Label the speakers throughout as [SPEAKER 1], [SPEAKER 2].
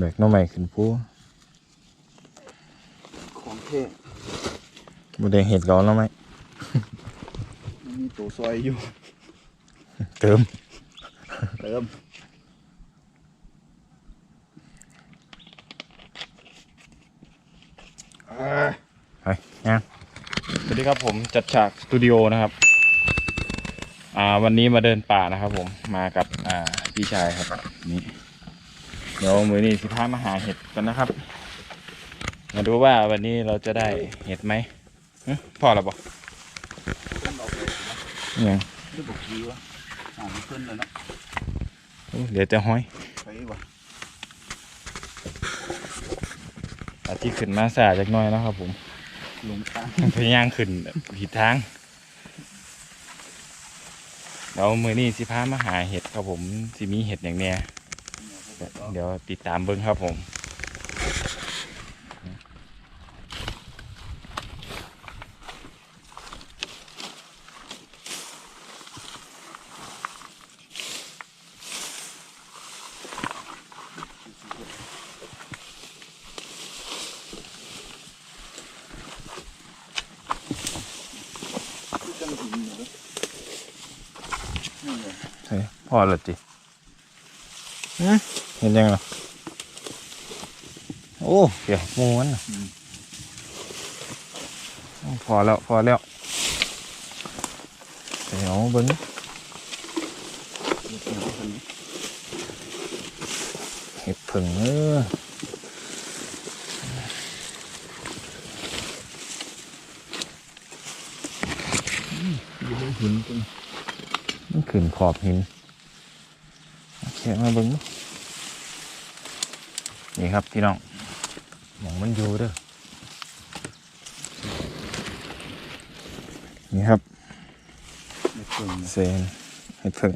[SPEAKER 1] แบกหน้องใหม่ขึ้นปู
[SPEAKER 2] ของเท่
[SPEAKER 1] บ่ได้เห็ดร้อนแล้วไหม
[SPEAKER 2] มันมีตัวซอยอยู่
[SPEAKER 1] เติม
[SPEAKER 2] เติมอ่า
[SPEAKER 1] ไปย่าง
[SPEAKER 3] สวัสดีครับผมจัดฉากสตูดิโอนะครับอ่าวันนี้มาเดินป่านะครับผมมากับอ่าพี่ชายครับนี่ เดี๋ยวมือนี้สิพามาหาเห็ดกันนะครับ มาดูว่าวันนี้เราจะได้เห็ดไหมหึพ่อเราบอก
[SPEAKER 2] ยั
[SPEAKER 3] ง
[SPEAKER 2] ไม่บอกดีวะอ่ามันขึ้นเลยเนาะ
[SPEAKER 3] อุ๊ยเดี๋ยวจะห้อย
[SPEAKER 2] ไปวะ
[SPEAKER 3] อาที่ขึ้นมาสาจากหน้อยนะครับผม
[SPEAKER 2] ลงทาง
[SPEAKER 3] พยายามขึ้นผิดทางเดี๋ยวมือนี้สิพามาหาเห็ดครับผมสิมีเห็ดอย่างเนี้ย เดี๋ยวติดตามเบิ้งครับผม
[SPEAKER 2] ที่จังหินอยู่เลยนี่ไง
[SPEAKER 1] เฮ้ยพ่อและจิหึ เห็นยังเหรอโอ้เดี๋ยวหมูมันพอแล้ว พอแล้ว เดี๋ยวเบิ้ง
[SPEAKER 2] เดี๋ยวเดี๋ยวคน
[SPEAKER 1] เห็ดผึ่งเอออยู่ในหินจริงมันขึ้นขอบหินโอเคมาเบิ้ง นี่ครับพี่น้องหมองมันอยู่เด้อนี่ครับ
[SPEAKER 2] เซ
[SPEAKER 1] นเห็ดผึ่ง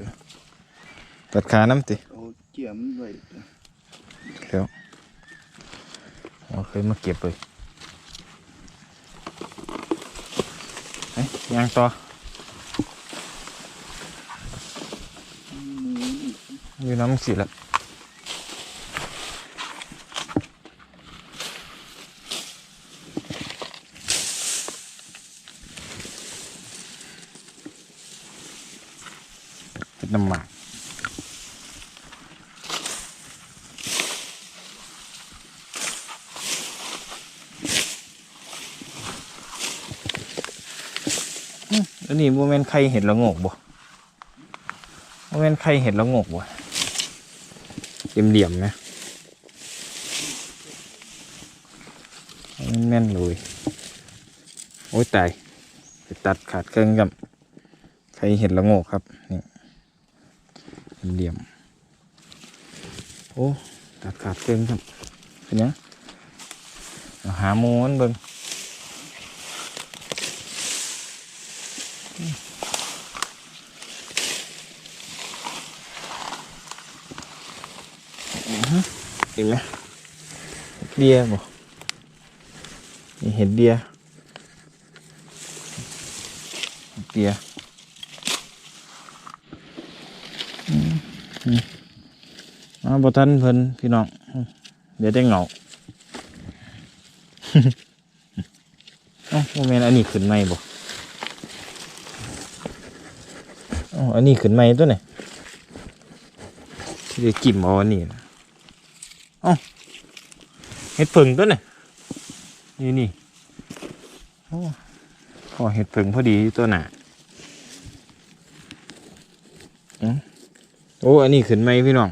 [SPEAKER 1] ตัดขาน้ำติ
[SPEAKER 2] เอาเกี่ยมไว้
[SPEAKER 1] แล้วเราเคยมาเก็บเลยเฮ้ยยางต่อ
[SPEAKER 2] อนี่
[SPEAKER 1] อยู่น้ำสีละเห็ดน้ำหมาก อื้ออันนี้โมเมนใครเห็ดละโงกบ่โมเมนใครเห็ดละโงกบ่เหลี่ยมนะแม่นเลยโอ้ยตายไปตัดขาดเครื่องกับใครเห็นละโงกครับนี่เหลี่ยมโอ้ตัดขาดเครื่องครับเป็นยังหาหมูมันเบิ่ง เห็นไหมเดียบ่นี่เห็นเดียเดียอืมาบทันเพิ่นพี่น้อง เดี๋ยวได้เหงาเอ้าโมเมนอันนี้ขึ้นไหมบ่อ๋ออันนี้ขึ้นไหมตัวไหนที่ได้กิ่มเอาอันนี้นะ เห็ดผึ่งตัวไหนนี่นี่โอ้พอเห็ดผึ่งพอดีตัวหนาอืมโอ้ อันนี้ขึ้นไหมพี่น้อง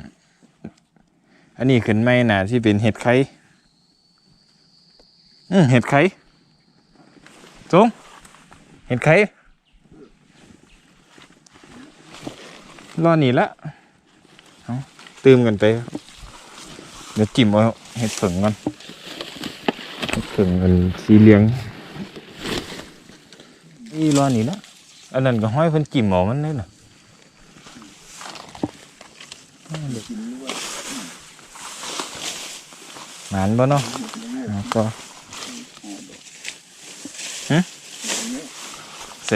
[SPEAKER 1] อันนี้ขึ้นไหมน่ะที่เป็นเห็ดไข่อืมเห็ดไข่จงเห็ดไข่รอหนีละเตื่มกันไป เดี๋ยวจิ้มเอาเห็ดผึ่งก่อนเห็ดผึ่งมันสีเหลืองอีรอหนีละอันนั้นก็ห้อยเพิ่นจิ้มเอามันเลยน่ะ
[SPEAKER 2] กินด้วย
[SPEAKER 1] หมานบ่เนาะเอาก็เส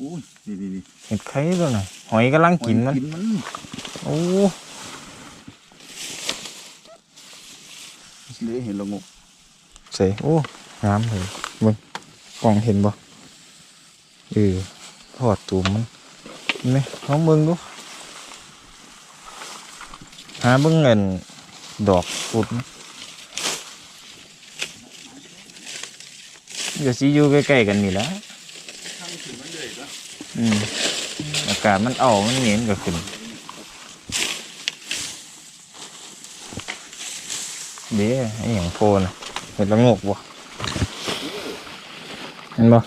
[SPEAKER 2] อุ้ยดีดีดี
[SPEAKER 1] เห็ดไข่ตัวน่ะหอยกำลังกินมัน
[SPEAKER 2] กินมัน
[SPEAKER 1] โอ้
[SPEAKER 2] เดี๋ยวเห็นละงก
[SPEAKER 1] ใส่โอ้งามเลยเบิ่งกล่องเห็นบ่เออทอดตูมมันเห็นไหมลองเบิ่งดูหาเบิ่งเงินดอกปุดมันเดี๋ยวสิอยู่ใกล้ๆกันนี่แหละ
[SPEAKER 2] ทั้งถือมันเลยปะ
[SPEAKER 1] อืมอากาศมันเอามันเหม็นก็ขึ้น เดี๋ยวไอ้อย่างโพนะเห็นละงกบ่เห็นบ่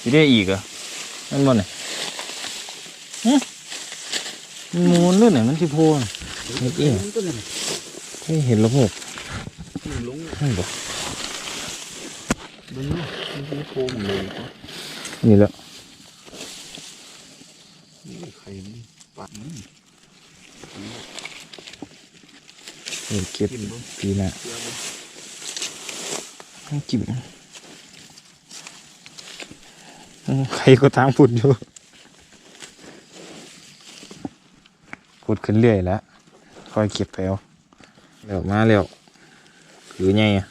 [SPEAKER 1] สิได้อีกอะนั่นบ่เนี่ยหึมันมูนด้วยเนี่ยมันสิโพนเห็นเอง
[SPEAKER 2] ต้นไหน
[SPEAKER 1] ให้เห็นละงก
[SPEAKER 2] ลง
[SPEAKER 1] นั่นบ่
[SPEAKER 2] มันนี่มันโค้งเลยปะ
[SPEAKER 1] นี่แหละ
[SPEAKER 2] นี่ไข่มันปัดนี่
[SPEAKER 1] นี่เก็บปีหน้า
[SPEAKER 2] เชื่อบ้าง
[SPEAKER 1] ต้องจิ้มใครก็ทางพุดอยู่พุดขึ้นเรื่อยแล้วคอยเก็บไปเอาเร็วมาเร็วคือไงอะ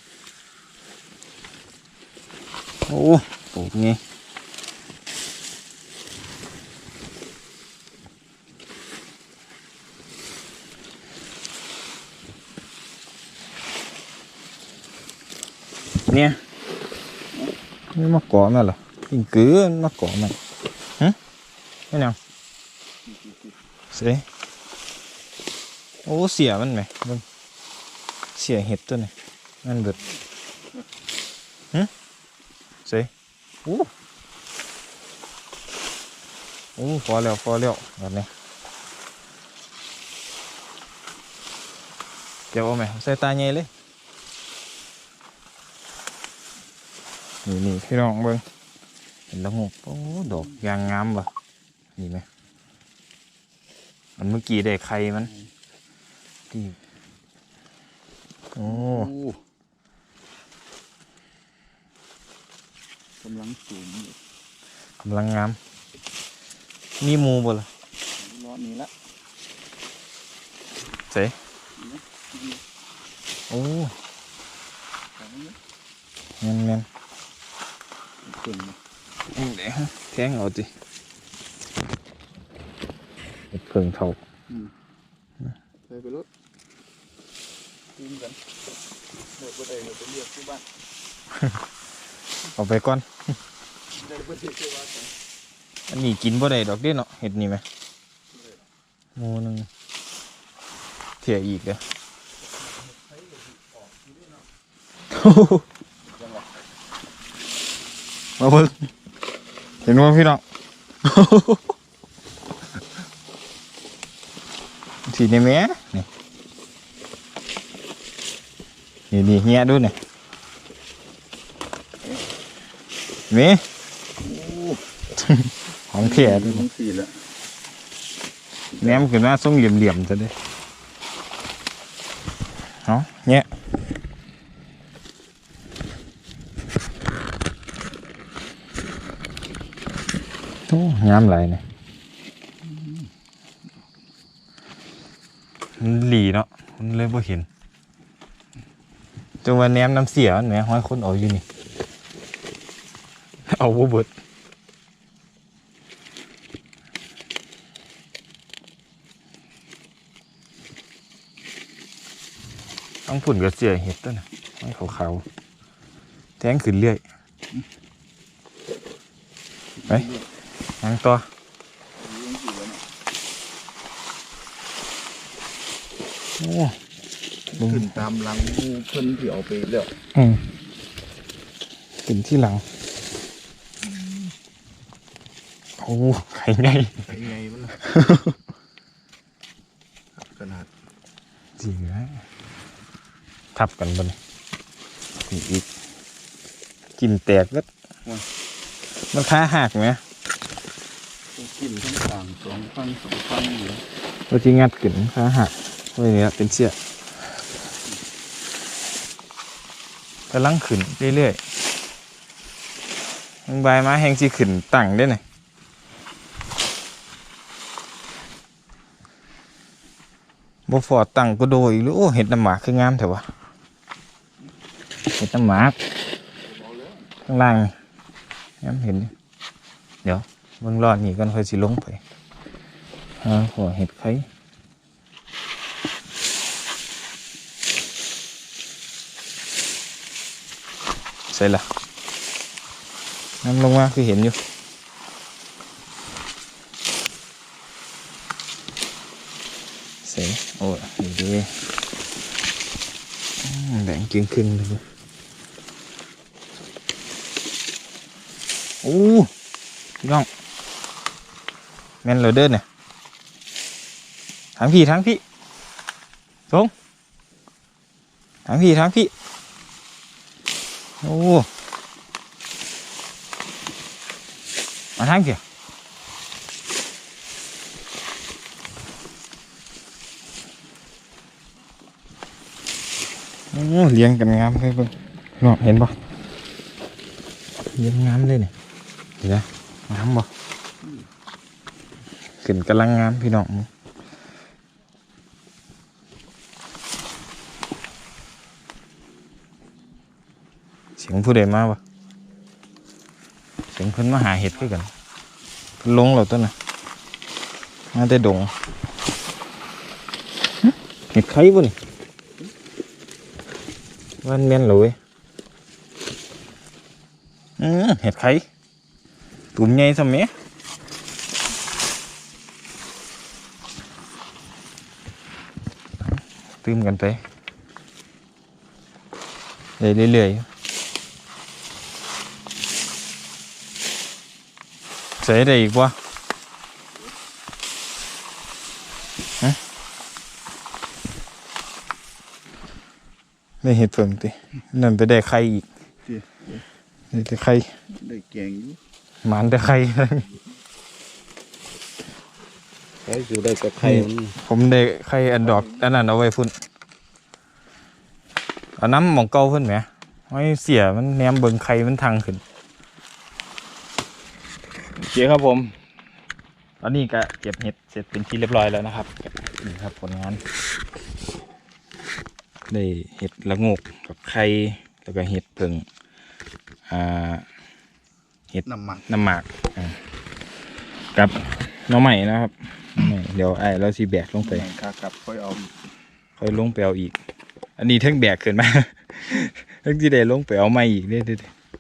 [SPEAKER 1] โอ้โหไง เนี่ยนี่มาเกาะมันเหรอยิงเกลือมันมาเกาะมันฮะไม่นำเสียโอ้เสียมั นไหมเบิ่งเสียเห็ดตัวนี้นั่นเบิดฮะเสียโอ้โอ้พอแล้วพอแล้วแบบนี้เดี๋ยวเอาไหมใส่ตาใหญ่เลยนี่นี่พี่น้องเบิ้งเห็นแล้วงกโอ้ดอกยางงามว่ะนี่ไหมมันเมื่อกี้ได้ไข่มันดีโอ้
[SPEAKER 2] โอ้กำลังสูงอยู่
[SPEAKER 1] กำลังงาม มีหมูบ่ล่ะ
[SPEAKER 2] รอบนี้ละ
[SPEAKER 1] เจ๊โอ้
[SPEAKER 2] ของนี้
[SPEAKER 1] เงิ นเงิน
[SPEAKER 2] เก่งนะ
[SPEAKER 1] เดี๋ยวแทงเอาสิเห็ดเพิ่งเท่า
[SPEAKER 2] ใส่ไปรถกินกันเดี๋ยวไปได้เดี๋ยวไปเรียกที่บ้าน
[SPEAKER 1] เอาไปก่อน
[SPEAKER 2] ได้ไปเรียกที่บ้านกัน
[SPEAKER 1] อันนี้กินบ่ได้ดอกเด้เนาะเห็ดนี่ไหมหมูหนึงเถี่ยอีกเด้อ มาเพิ่งเห็นว่าพี่น้องสีในแม่นี่นี่นี่เฮียดูนี่เม
[SPEAKER 2] โอ้
[SPEAKER 1] ของเถี่ยดู
[SPEAKER 2] ทั้งสี่ละ
[SPEAKER 1] แหนมขึ้นมาส่งเหลี่ยมๆจะได้เอาเนี่ย อ้งามหลเนี่ยหลีเนาะมันเลยบ่เห็นจงว่าแนมน้ำเสียมันแหมห้อยคนเอาอยู่นี่ เอาบ่เบิดต้องผุ่นกับเสียเห็ดตัวนะไม่ขาวๆแทงขึ้นเรื่อยไป ยังต่อ
[SPEAKER 2] ยังสี่แล้ว
[SPEAKER 1] โอ้
[SPEAKER 2] เนาะขึ้นตามหลังหมูเพิ่นที่เอาไปแล้ว
[SPEAKER 1] อืมขึ้นที่หลังโอ้ไข่ใหญ่
[SPEAKER 2] ไอ้ไงมันน่ะขนาด
[SPEAKER 1] จริงนะทับกันบนนี่อีกกินแตกแล้วมันค้าหักไหม
[SPEAKER 2] ต้อง กินทั้งต่างสองฟังสองฟังอยู่
[SPEAKER 1] เราจะงัดขึ้นค้าหักอะไว้เนี่ยเป็นเสี้ยกำลังขึ้นเรื่อยๆมันใบไม้แห้งสิขึ้นตั้งได้ไหนบบ่ฟอดตั้งก็โดอีกหรือโอ้เห็ดน้ำหมากคืองามแต่ว่าเห็ดน้ำหมากข้างล่างนี่เห็น เดี๋ยว เบิ่งรอดนี่กันค่อยสิลงไปหาขอเห็ดไข่ใส่ละน้ำลงมาคือเห็นอยู่เสียโอ้ยดีดีแบ่งกินครึ่งเลยเว้ยโอ้พี่อง แม่นเลยเดินเนี่ยทางพี่ทางพี่ทงทางพี่ทางพี่ โอ้มาทางพี่โอ้เลี้ยงกันงามเลยเบิ่งน้องเห็นปะเลี้ยงงามเลยเนี่ยเห็นไหมงามปะ ขึ้นกำลังงามพี่น้องเสียงผู้ใดมาปะเสียงเพิ่นมาหาเห็ดคือกันเพิ่นลงเราต้นน่ะมาแต่ดงเห็ดไข่บ่นี่วันเมียนหลุยอืมเห็ดไข่ตุ่มใหญ่สมัย ตื่มกันไปเรื่อยๆใส่ได้อีกวะฮะได้เห็ดเพิ่มตินั่นไปได้ไข่อีกได้แต่ไข่
[SPEAKER 2] ได้แกงอยู่
[SPEAKER 1] หมานแต่ไข่
[SPEAKER 2] ใช้อยู่ได้กับไข่มัน
[SPEAKER 1] ผมได้ไข่อันดอกอันนั้นเอาไว้พุ่นเอาน้ำหมองเก่าพุ่นไหมไม่เสียมันแนมเบิงไข่มันทางขึ้น
[SPEAKER 3] โอเคครับผมตอนนี้ก็เก็บเห็ดเสร็จเป็นที่เรียบร้อยแล้วนะครับ
[SPEAKER 1] นี่ครับผลงานได้เห็ดละโงกกับไข่แล้วก็เห็ดเพิงอ่า
[SPEAKER 2] น้ำมัน
[SPEAKER 1] น้ำหมากอ่ากับหน้องใหม่นะครับหน่อไม้ เดี๋ยวไอ้เราสีแบกลงไป
[SPEAKER 2] ไปค่ากลับค่อยเอา
[SPEAKER 1] ค่อยลงไปเอาอีก อันนี้เทั้งแบกขึ้นมาเทั้งที่ได้ลงไปเอาไม่อีกเด้อ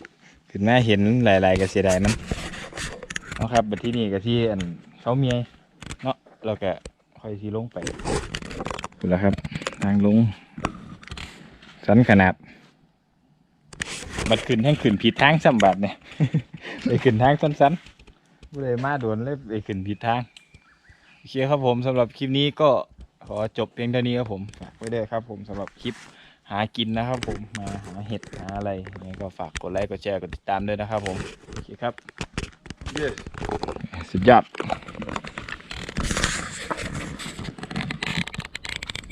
[SPEAKER 1] ๆขึ้นมาเห็นหลายๆก็เสียดายมันเอาครับบัดที่นี่ก็ที่อันเขาเมียเนาะเราก็ค่อยที่ลงไปถูกแล้วครับทางลงสันขนาดบัดขึ้นแห่งขึ้นผิดทางสัมบัดเนี่ยไปขึ้นทางสั้นๆไม่ได้มาโดนเลยไปขึ้นผิดทาง โอเคครับผมสำหรับคลิปนี้ก็ขอจบเพียงเท่านี้ครับผมฝากไว้ด้วยครับ ผมสำหรับคลิปหากินนะครับ ผมมาหาเห็ดหาอะไรยังไงก็ฝากกดไลค์กดแชร์กดติดตามด้วยนะครับ ผมโอเคครับ
[SPEAKER 2] เย้
[SPEAKER 3] สุดยอด